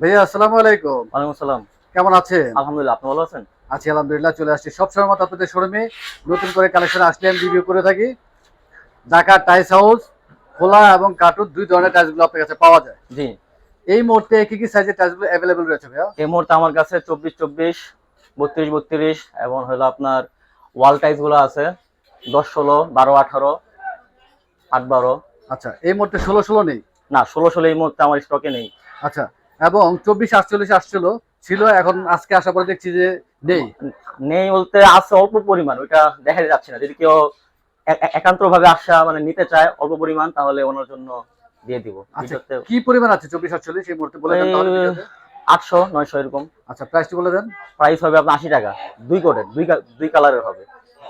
ভাইয়া আসসালামু আলাইকুম। ওয়ালাইকুম আসসালাম। কেমন আছেন? আলহামদুলিল্লাহ আপনি ভালো আছেন? আছি আলহামদুলিল্লাহ চলে আসছি। সবসময় মতো আপনাদের শোরুমে নতুন করে কালেকশন আসলে আমি রিভিউ করে থাকি। ঢাকা টাইস হাউস খোলা এবং কার্টুন দুই ধরনের টাইসগুলো আপনার কাছে পাওয়া যায়। জি। এই মুহূর্তে কি কি সাইজের টাইসগুলো অ্যাভেলেবল রয়েছে ভাইয়া? এই মুহূর্তে আমার কাছে চব্বিশ চব্বিশ বত্রিশ বত্রিশ এবং হলো আপনার ওয়াল টাইসগুলো আছে। দশ ষোলো বারো আঠারো আট বারো। আচ্ছা এই মুহূর্তে ষোলো ষোলো নেই? না ষোলো ষোলো এই মুহূর্তে আমার স্টকে নেই। আচ্ছা এবং চব্বিশ আটচল্লিশ আসছিল ছিল এখন আজকে আসার পরে দেখছি যে নেই। নেই বলতে আছে অল্প পরিমাণ ওইটা দেখা যাচ্ছে না। যদি কেউ একান্ত ভাবে আসা মানে নিতে চায় অল্প পরিমাণ তাহলে ওনার জন্য দিয়ে দিব। আচ্ছা কি পরিমাণ আছে চব্বিশ আটচল্লিশ? এই মুহূর্তে বলে আটশো নয়শো এরকম। আচ্ছা প্রাইসটি বলে দেন। প্রাইস হবে আপনার আশি টাকা। দুই কোটের দুই দুই কালারের হবে।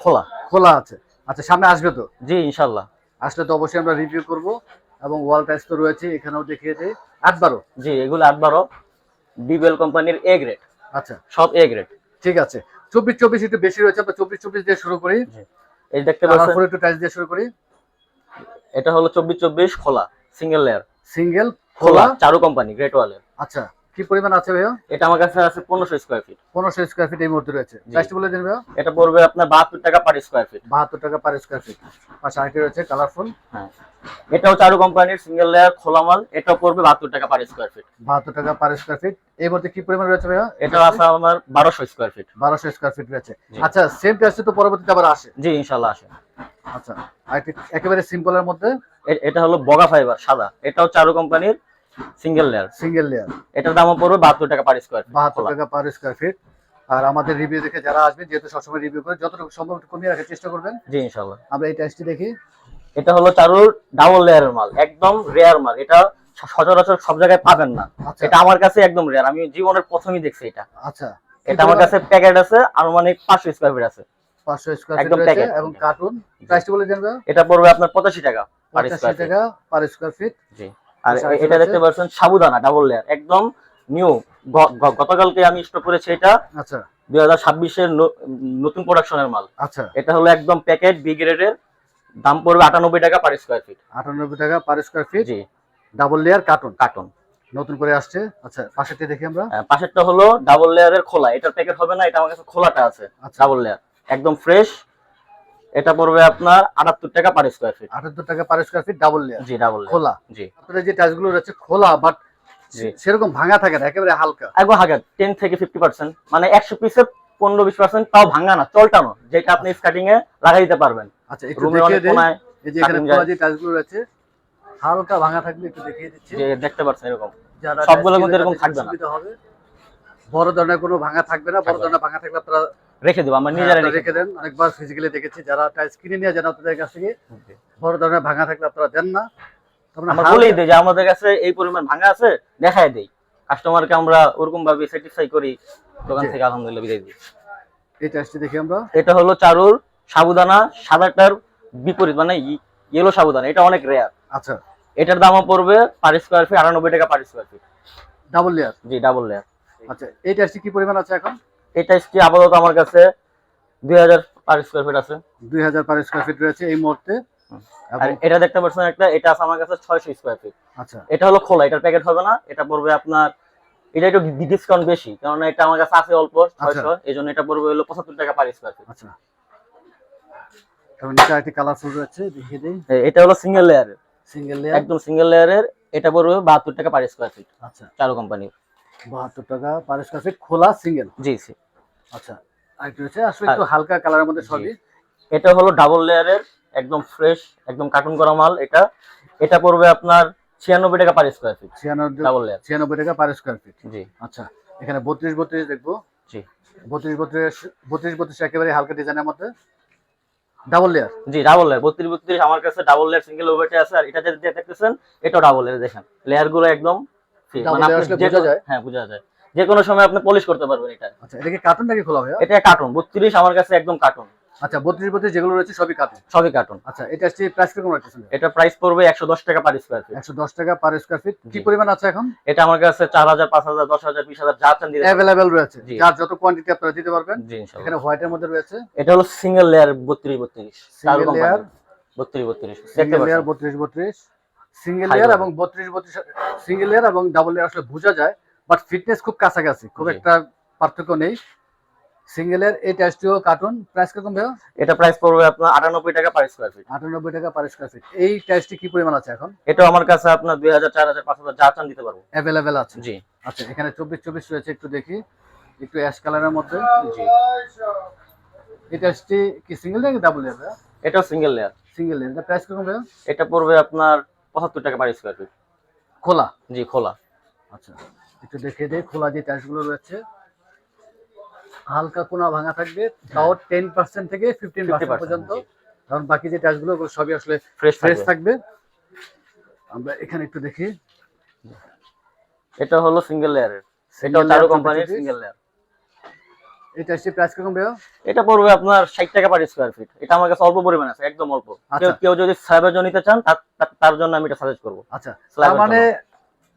খোলা। খোলা আছে। আচ্ছা সামনে আসবে তো? জি ইনশাল্লাহ। আসলে তো অবশ্যই আমরা রিভিউ করব। এবং ওয়াল টাইস তো রয়েছে এখানেও দেখিয়ে দিই। আট বারো জি এগুলো আট বারো ডিবেল কোম্পানির এ গ্রেড আচ্ছা। সব এ গ্রেড ঠিক আছে। চব্বিশ চব্বিশ একটু বেশি রয়েছে আমরা চব্বিশ চব্বিশ দিয়ে শুরু করি। এই দেখতে পাচ্ছেন একটু টাইস দিয়ে শুরু করি। এটা হলো চব্বিশ চব্বিশ খোলা সিঙ্গেল লেয়ার সিঙ্গেল খোলা চারু কোম্পানি গ্রেট ওয়ালের আচ্ছা। কি পরিমাণ আছে ভাইয়া? এটা আমার কাছে আছে পনেরোশো স্কোয়ার ফিট পনেরোশো স্কোয়ার ফিট এই মুহূর্তে রয়েছে। প্রাইসটি বলে দিন ভাইয়া। এটা পড়বে আপনার বাহাত্তর টাকা পার স্কোয়ার ফিট বাহাত্তর টাকা পার স্কোয়ার ফিট পাশে আরেকটি রয়েছে কালারফুল হ্যাঁ। এটাও চারু কোম্পানির সিঙ্গেল লেয়ার খোলা মাল। এটাও পড়বে বাহাত্তর টাকা পার স্কোয়ার ফিট বাহাত্তর টাকা পার স্কোয়ার ফিট এই মুহূর্তে কি পরিমাণ রয়েছে ভাইয়া? এটা আছে আমার বারোশো স্কোয়ার ফিট বারোশো স্কোয়ার ফিট রয়েছে। আচ্ছা সেম প্রাইসে তো পরবর্তীতে আবার আসে। জি ইনশাল্লাহ আসে। আচ্ছা আরেকটি একেবারে সিম্পলের মধ্যে। এটা হলো বগা ফাইবার সাদা। এটাও চারু কোম্পানির সিঙ্গেল লেয়ার সিঙ্গেল লেয়ার এটার দাম পড়বে বাহাত্তর টাকা পার স্কোয়ার বাহাত্তর টাকা পার স্কোয়ার ফিট আর আমাদের রিভিউ দেখে যারা আসবে যেহেতু সবসময় রিভিউ করে যতটুকু সম্ভব কমিয়ে রাখার চেষ্টা করবেন। জি ইনশাল্লাহ আমরা এই টাইসটি দেখি। এটা হলো চারুর ডাবল লেয়ারের মাল একদম রেয়ার মাল। এটা সচরাচর সব জায়গায় পাবেন না। আচ্ছা। এটা আমার কাছে একদম রেয়ার আমি জীবনের প্রথমই দেখছি এটা। আচ্ছা। এটা আমার কাছে প্যাকেট আছে আনুমানিক পাঁচশো স্কোয়ার ফিট আছে। পাঁচশো স্কোয়ার ফিট একদম packet। এবং কার্টুন প্রাইসটি বলে দেন এটা পড়বে আপনার পঁচাশি টাকা পার স্কোয়ার টাকা পার স্কোয়ার ফিট জি। আর আচ্ছা, এটা দেখতে পাচ্ছেন সাবুদানা ডাবল লেয়ার একদম নিউ গতকালকে আমি স্টক করেছি এটা। আচ্ছা। দুই হাজার ছাব্বিশের নতুন প্রোডাকশনের মাল। আচ্ছা। এটা হলো একদম প্যাকেট বি গ্রেডের দাম পড়বে আটানব্বই টাকা পার স্কোয়ার ফিট আটানব্বই টাকা পার স্কোয়ার ফিট জি। ডাবল লেয়ার কার্টুন কার্টন নতুন করে আসছে। আচ্ছা পাশেরটি দেখি আমরা। পাশেরটা হলো ডাবল লেয়ারের খোলা। এটার প্যাকেট হবে না এটা আমার কাছে খোলাটা আছে আচ্ছা। ডাবল লেয়ার একদম ফ্রেশ এটা পড়বে আপনার আটাত্তর টাকা পার স্কোয়ার ফিট আটাত্তর টাকা per square feet double layer জি ডাবল খোলা। জি। আপনাদের যে টাইলসগুলো রয়েছে খোলা বাট সেরকম ভাঙা থাকে না একেবারে হালকা। একবার হাগা টেন থেকে ফিফটি পার্সেন্ট মানে একশো পিসের পনেরো বিশ পার্সেন্ট তাও ভাঙা না চলটানো যেটা আপনি স্কার্টিং এ লাগাই দিতে পারবেন। আচ্ছা একটু দেখিয়ে কোনায় এই যে এখানে খোলা। যে টাইলসগুলো রয়েছে হালকা ভাঙা থাকলে একটু দেখিয়ে দিচ্ছি। যে দেখতে পাচ্ছেন এরকম। টাইলস মধ্যে এরকম থাকবে না। বড় ধরনের কোনো ভাঙা থাকবে না বড় ধরনের ভাঙা থাকলে আপনারা রেখে দেবো আমরা হ্যাঁ, নিজেরা রেখে রেখে দেন। অনেকবার ফিজিক্যালি দেখেছি যারা টাইলস কিনে নিয়ে যান আপনাদের কাছ থেকে বড় ধরনের ভাঙা থাকলে আপনারা দেন না। আমরা বলেই দিই যে আমাদের কাছে এই পরিমাণ ভাঙা আছে দেখায় দেই। কাস্টমারকে আমরা ওরকম ভাবে স্যাটিসফাই করি দোকান থেকে আলহামদুলিল্লাহ বিদায় দিই। এই টাইলসটি দেখি আমরা। এটা হলো চারুর সাবুদানা সাদাটার বিপরীত মানে ইয়েলো সাবুদানা এটা অনেক রেয়ার আচ্ছা। এটার দামও পড়বে পার স্কোয়ার ফিট আটানব্বই টাকা per square feet double layer জি ডাবল লেয়ার আচ্ছা এই টাইলসটি কি পরিমাণ আছে এখন? এটা স্টি আপাতত আমার কাছে দুই হাজার পার স্কোয়ার ফিট আছে। দুই হাজার পার স্কোয়ার ফিট রয়েছে এই মুহূর্তে। আর এটা দেখতে পাচ্ছেন একটা এটা আছে আমার কাছে ছয়শো স্কোয়ার ফিট আচ্ছা। এটা হলো খোলা এটার প্যাকেট হবে না এটা পড়বে আপনার এটা একটু ডিসকাউন্ট বেশি কারণ এটা আমার কাছে আছে অল্প ছয়শো এই জন্য এটা পড়বে হলো পঁচাত্তর টাকা পার স্কোয়ার ফিট আচ্ছা। এটা হলো সিঙ্গেল লেয়ারের সিঙ্গেল লেয়ার একদম সিঙ্গেল লেয়ারের এটা পড়বে বাহাত্তর টাকা পার স্কোয়ার ফিট আচ্ছা। চারু কোম্পানির বাহাত্তর টাকা পার স্কোয়ার ফিট খোলা সিঙ্গেল জি জি। আচ্ছা আরেকটি রয়েছে আসলে একটু হালকা কালারের মধ্যে সবই। এটা হলো ডাবল লেয়ারের একদম ফ্রেশ একদম কার্টুন করা মাল এটা। এটা পড়বে আপনার ছিয়ানব্বই টাকা per square feet double layer ছিয়ানব্বই টাকা পার স্কোয়ার ফিট জি। আচ্ছা এখানে বত্রিশ বত্রিশ দেখব। জি। বত্রিশ বত্রিশ বত্রিশ বত্রিশ একেবারে হালকা ডিজাইনের মধ্যে। ডাবল লেয়ার জি ডাবল লেয়ার বত্রিশ বত্রিশ আমার কাছে ডাবল লেয়ার সিঙ্গেল ওভারটে আছে আর এটা যেটা দেখতেছেন এটাও ডাবল লেয়ার দেখেন। লেয়ারগুলো একদম মানে হ্যাঁ বোঝা যায়। যে কোনো সময় আপনি পলিশ করতে পারবেন এটা। আচ্ছা এটা কি কার্টুন নাকি খোলা ভাইয়া? এটা কার্টুন বত্রিশ আমার কাছে একদম কার্টুন আচ্ছা বত্রিশ বত্রিশ যেগুলো রয়েছে সবই কার্টুন সবই কার্টুন আচ্ছা এটা হচ্ছে প্রাইস কীরকম এটা প্রাইস পড়বে একশো দশ টাকা পার স্কোয়ার ফিট একশো দশ টাকা পার স্কোয়ার ফিট কি পরিমাণ আছে এখন? এটা আমার কাছে চার হাজার পাঁচ হাজার দশ হাজার বিশ হাজার যা চান দিতে। অ্যাভেলেবেল রয়েছে। যার যত কোয়ান্টিটি আপনারা দিতে পারবেন। এখানে হোয়াইটের মধ্যে রয়েছে। এটা হলো সিঙ্গেল লেয়ার বত্রিশ বত্রিশ। সিঙ্গেল লেয়ার বত্রিশ বত্রিশ। দেখতে সিঙ্গেল লেয়ার পাচ্ছেন। বত্রিশ বত্রিশ। Single layer. এবং বত্রিশ বত্রিশ সিঙ্গেল লেয়ার এবং ডাবল লেয়ার আসলে বোঝা যায় বাট ফিটনেস খুব কাছাকাছি খুব একটা পার্থক্য নেই। সিঙ্গেল সিঙ্গেলের এই টাইসটিও কার্টুন প্রাইস কীরকম ভাইয়া? এটা প্রাইস পড়বে আপনার আটানব্বই টাকা পার স্কোয়ার ফিট আটানব্বই টাকা পার স্কোয়ার ফিট এই টাইসটি কি পরিমাণ আছে এখন? এটা আমার কাছে আপনার দুই হাজার চার হাজার পাঁচ হাজার যা চান দিতে পারব। অ্যাভেলেবেল আছে। জি। আচ্ছা এখানে চব্বিশ চব্বিশ রয়েছে একটু দেখি। একটু অ্যাশ কালারের মধ্যে। জি। এই টাইসটি কি সিঙ্গেল নাকি ডাবল লেয়ার এটাও সিঙ্গেল লেয়ার সিঙ্গেল লেয়ার এটা প্রাইস কীরকম ভাইয়া? এটা পড়বে আপনার পঁচাত্তর টাকা পার স্কোয়ার ফিট খোলা? জি খোলা। আচ্ছা একটু দেখে দে খোলা যে টাইলসগুলো রয়েছে হালকা কোনা ভাঙা থাকবে তাও টেন পার্সেন্ট থেকে ফিফটিন 50% পার্সেন্ট পর্যন্ত। কারণ বাকি যে টাইলসগুলো সবই আসলে ফ্রেশ ফ্রেশ থাকবে। আমরা এখানে একটু দেখি। এটা হলো সিঙ্গেল লেয়ারের এটাও চারু কোম্পানির সিঙ্গেল লেয়ার এই টাইলসটির প্রাইস কীরকম ভাইয়া? এটা পড়বে আপনার ষাট টাকা পার স্কোয়ার ফিট এটা আমার কাছে অল্প পরিমাণ আছে একদম অল্প। কেউ আচ্ছা। কেউ যদি স্ল্যাবের জন্য নিতে চান তার- জন্য আমি এটা সাজেস্ট করব। আচ্ছা। তার মানে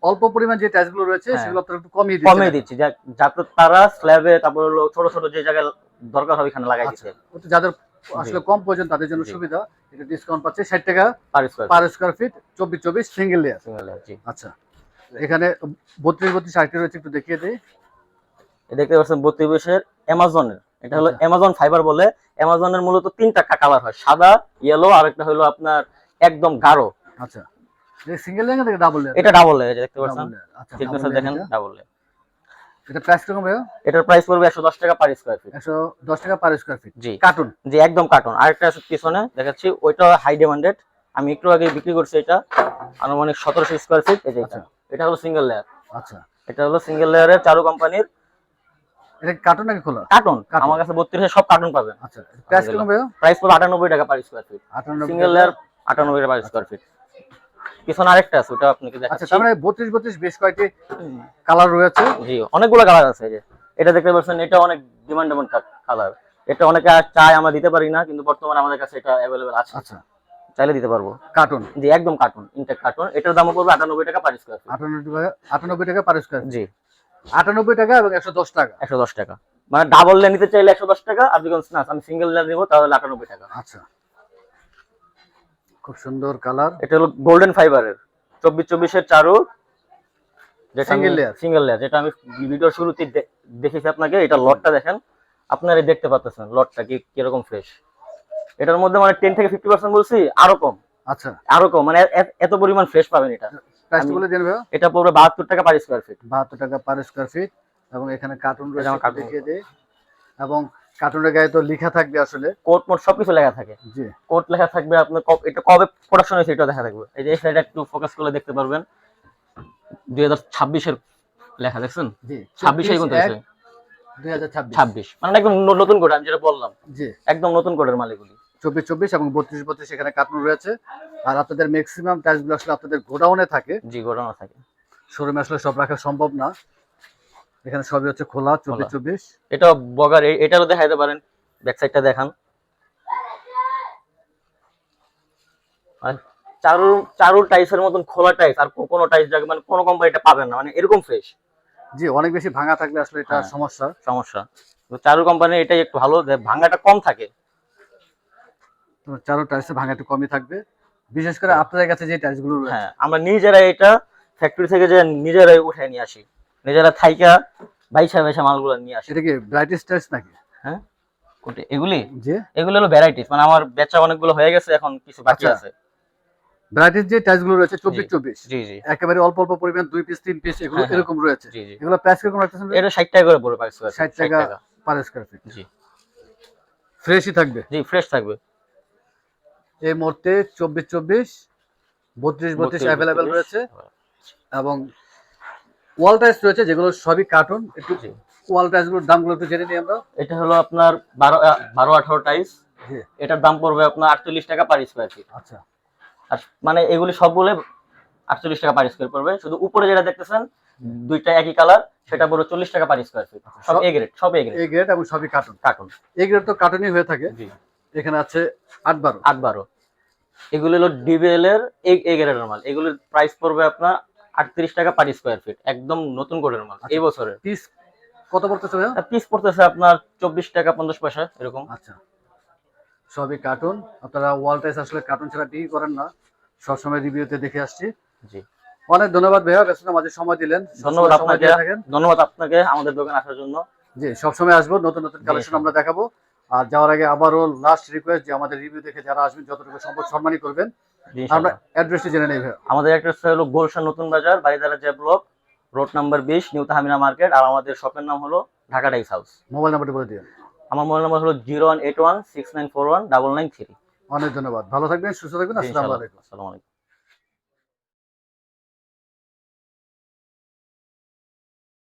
অল্প পরিমাণ যে টাইলসগুলো রয়েছে হ্যাঁ। সেগুলো আপনারা একটু কমিয়ে দিচ্ছেন। কমে দিচ্ছি যাতে তারা স্ল্যাবে তারপর হলো ছোট ছোট যে জায়গায় দরকার হবে এখানে লাগাই দিচ্ছে যাদের আসলে কম প্রয়োজন তাদের জন্য সুবিধা এটা ডিসকাউন্ট পাচ্ছে ষাট টাকা per square per square feet চব্বিশ চব্বিশ সিঙ্গেল লেয়ার সিঙ্গেল লেয়ার জি। আচ্ছা। এখানে বত্রিশ বত্রিশ আরেকটি রয়েছে একটু দেখিয়ে দিই। দেখতে পাচ্ছেন বত্রিশের অ্যামাজনের। এটা হলো আচ্ছা। অ্যামাজন ফাইবার বলে। অ্যামাজনের মূলত তিনটা কালার হয় সাদা ইয়েলো আর একটা হলো আপনার একদম গাঢ়। আচ্ছা। সিঙ্গেল লেয়ার নাকি ডাবল লেয়ার? এটা ডাবল লেয়ার দেখতে পাচ্ছেন? আচ্ছা দেখেন ডাবল লেয়ার এটা। এটা প্রাইস কীরকম ভাইয়া? এটার প্রাইস পড়বে একশো দশ টাকা পার স্কোয়ার ফিট একশো দশ টাকা পার স্কোয়ার ফিট জি। কার্টুন জি একদম কার্টুন আরেকটা আছে পিছনে দেখাচ্ছি ওইটা হাই ডিমান্ডেড আমি একটু আগে বিক্রি করছি এটা আনুমানিক স্কোয়ার ফিট এই এটা। আচ্ছা। এটা হলো সিঙ্গেল লেয়ার। আচ্ছা। এটা হলো সিঙ্গেল লেয়ারের চারু কোম্পানির এটা কার্টুন নাকি খোলা? কার্টুন আমার কাছে বত্রিশে সব কার্টুন পাবেন। আচ্ছা প্রাইস কীরকম ভাইয়া? প্রাইস পড়বে আটানব্বই টাকা পার স্কোয়ার ফিট আটানব্বই সিঙ্গেল লেয়ার আটানব্বই টাকা পার স্কোয়ার ফিট পিছনে আরেকটা আছে ওটা আপনাকে আচ্ছা তার মানে বত্রিশ বত্রিশ বেশ কয়েকটি কালার রয়েছে। জি অনেকগুলো কালার আছে যে। এটা দেখতে পাচ্ছেন এটা অনেক ডিমান্ডেবল কালার এটা অনেকে আর চায় আমরা দিতে পারি না কিন্তু বর্তমানে আমাদের কাছে এটা অ্যাভেলেবেল আছে। আচ্ছা। চাইলে দিতে পারব। কার্টুন জি একদম কার্টুন ইনটেক কার্টুন এটার দাম পড়বে আটানব্বই টাকা পার স্কোয়ার ফিট আটানব্বই টাকা আটানব্বই টাকা পার স্কোয়ার জি। আটানব্বই টাকা এবং একশো দশ টাকা। একশো দশ টাকা। মানে ডাবল লেন নিতে চাইলে একশো দশ টাকা আর যদি না আমি সিঙ্গেল লেন নিবো তাহলে আটানব্বই টাকা। আচ্ছা। খুব সুন্দর কালার এটা হলো গোল্ডেন ফাইবারের চব্বিশ চব্বিশের চারু Single layer। সিঙ্গেল লেয়ার যেটা আমি ভিডিওর শুরুতে দেখেছি আপনাকে এটা লটটা দেখেন। আপনারা দেখতে পাচ্ছেন লটটা কি কীরকম ফ্রেশ এটার মধ্যে মানে টেন থেকে ফিফটি পার্সেন্ট বলছি আরও কম। আচ্ছা। আরও কম মানে এত পরিমাণ ফ্রেশ পাবেন এটা। প্রাইস বলে দেন এটা পড়বে বাহাত্তর টাকা পার স্কোয়ার ফিট বাহাত্তর টাকা পার স্কোয়ার ফিট এবং এখানে কার্টুন রয়েছে। দেখিয়ে দিই এবং কার্টুনের গায়ে তো লেখা থাকবে আসলে। কোড মোড সবকিছু লেখা থাকে। জি। কোড লেখা থাকবে আপনার এটা কবে প্রোডাকশন হয়েছে এটা দেখা থাকবে। এই যে এই একটু ফোকাস করলে দেখতে পারবেন। দুই হাজার ছাব্বিশের লেখা দেখছেন? জি। ছাব্বিশে কিন্তু হয়েছে। দুই হাজার ছাব্বিশ। ছাব্বিশ। মানে একদম নতুন কোড আমি যেটা বললাম। জি। একদম নতুন কোডের মালিকগুলি। চব্বিশ চব্বিশ এবং বত্রিশ বত্রিশ এখানে কার্টুন রয়েছে। আর আপনাদের ম্যাক্সিমাম টাইসগুলো আসলে আপনাদের গোডাউনে থাকে। জি গোডাউনে থাকে। শোরুমে আসলে সব রাখা সম্ভব না। এখানে সবই হচ্ছে খোলা চব্বিশ চব্বিশ। এটা বগার এ- এটারও দেখাইতে পারেন। ব্যাক সাইডটা দেখান চারু চারু টাইসের মতন খোলা টাইস আর কোনো টাইস জায়গা মানে কোনো কোম্পানিটা পাবেন না। মানে এরকম ফ্রেশ জি অনেক বেশি ভাঙা থাকলে আসলে এটা হ্যাঁ। সমস্যা। সমস্যা। তো চারু কোম্পানি এটাই একটু ভালো ভাঙাটা কম থাকে। চারো টাইসে ভাঙা একটু কমই থাকবে। বিশেষ করে আপনাদের কাছে যে টাইসগুলো রয়েছে। হ্যাঁ আমরা নিজেরাই এটা ফ্যাক্টরি থেকে যে নিজেরাই উঠে নিয়ে আসি। নিজেরা থাইকা বাইসা বাইসা মালগুলো নিয়ে আসি। সেটা কি ব্রাইটিস টাইস নাকি? হ্যাঁ কোনটা? এগুলি? যে? এগুলো হলো ভ্যারাইটিস মানে আমার বেচা অনেকগুলো হয়ে গেছে এখন কিছু বাকি আচ্ছা। আছে। ব্রাইটিস যে টাইসগুলো রয়েছে চব্বিশ চব্বিশ। জি জি। একেবারে অল্প অল্প পরিমাণ দুই পিস তিন পিস এগুলো হ্যাঁ, হ্যাঁ। এরকম রয়েছে। জি জি। এগুলো প্রাইস কীরকম রাখতেছেন এটা ষাট টাকা করে পড়বে পার স্কোয়ার 60 টাকা পার স্কোয়ার ফিট জি। ফ্রেশই থাকবে? জি ফ্রেশ থাকবে। এই মুহূর্তে চব্বিশ চব্বিশ বত্রিশ বত্রিশ অ্যাভেলেবেল রয়েছে। এবং ওয়াল টাইস রয়েছে যেগুলো সবই কার্টুন একটু ওয়াল টাইসগুলোর দামগুলো একটু জেনে নিই আমরা। এটা হলো আপনার বারো বারো আঠারো টাইস এটার দাম পড়বে আপনার আটচল্লিশ টাকা পার স্কোয়ার ফিট আচ্ছা। আর মানে এগুলি সবগুলো আটচল্লিশ টাকা পার স্কোয়ার পড়বে। শুধু উপরে যেটা দেখতেছেন দুইটা একই কালার সেটা পড়বে চল্লিশ টাকা পার স্কোয়ার ফিট সব এ গ্রেড সব এ গ্রেড এই গ্রেড এবং সবই কার্টুন কার্টুন এই গ্রেড তো কার্টুনই হয়ে থাকে। জি। এখানে আছে আট বারো। আট বারো। এগুলো হলো ডিবিএল এর এ গ্রেডের মাল। এগুলোর প্রাইস পড়বে আপনার আটত্রিশ টাকা পার স্কোয়ার ফিট একদম নতুন কোডের মাল এই বছরের। পিস কত পড়তেছে পিস পড়তেছে আপনার চব্বিশ টাকা পঞ্চাশ পয়সা এরকম। আচ্ছা। সবই কার্টুন আপনারা ওয়াল টাইস আসলে কার্টুন ছাড়া ডিই করেন না। সবসময় রিভিউতে দেখে আসছি। জি। অনেক ধন্যবাদ ভাইয়া ব্যস্ত মাঝে সময় দিলেন। ধন্যবাদ আপনাকে। ধন্যবাদ আপনাকে আমাদের দোকানে আসার জন্য। জি সবসময় আসব। নতুন নতুন কালেকশন আমরা দেখাবো। আর যাওয়ার আগে আবারও লাস্ট রিকোয়েস্ট যে আমাদের রিভিউ দেখে যারা আসবেন যতটুকু সম্ভব সম্মানই করবেন। আমরা। অ্যাড্রেসটি জেনে নেই আমাদের অ্যাড্রেস হলো Gulshan Notun Bazar Baridhara J block road number বিশ নিউ তাহমিনা মার্কেট আর আমাদের শপের নাম হলো ঢাকা টাইস হাউস। মোবাইল নাম্বারটি বলে দিন আমার মোবাইল নাম্বার হলো zero one eight one six nine four one double nine three. অনেক ধন্যবাদ। ভালো থাকবেন সুস্থ থাকবেন আসসালামু আলাইকুম। আসসালামু আলাইকুম।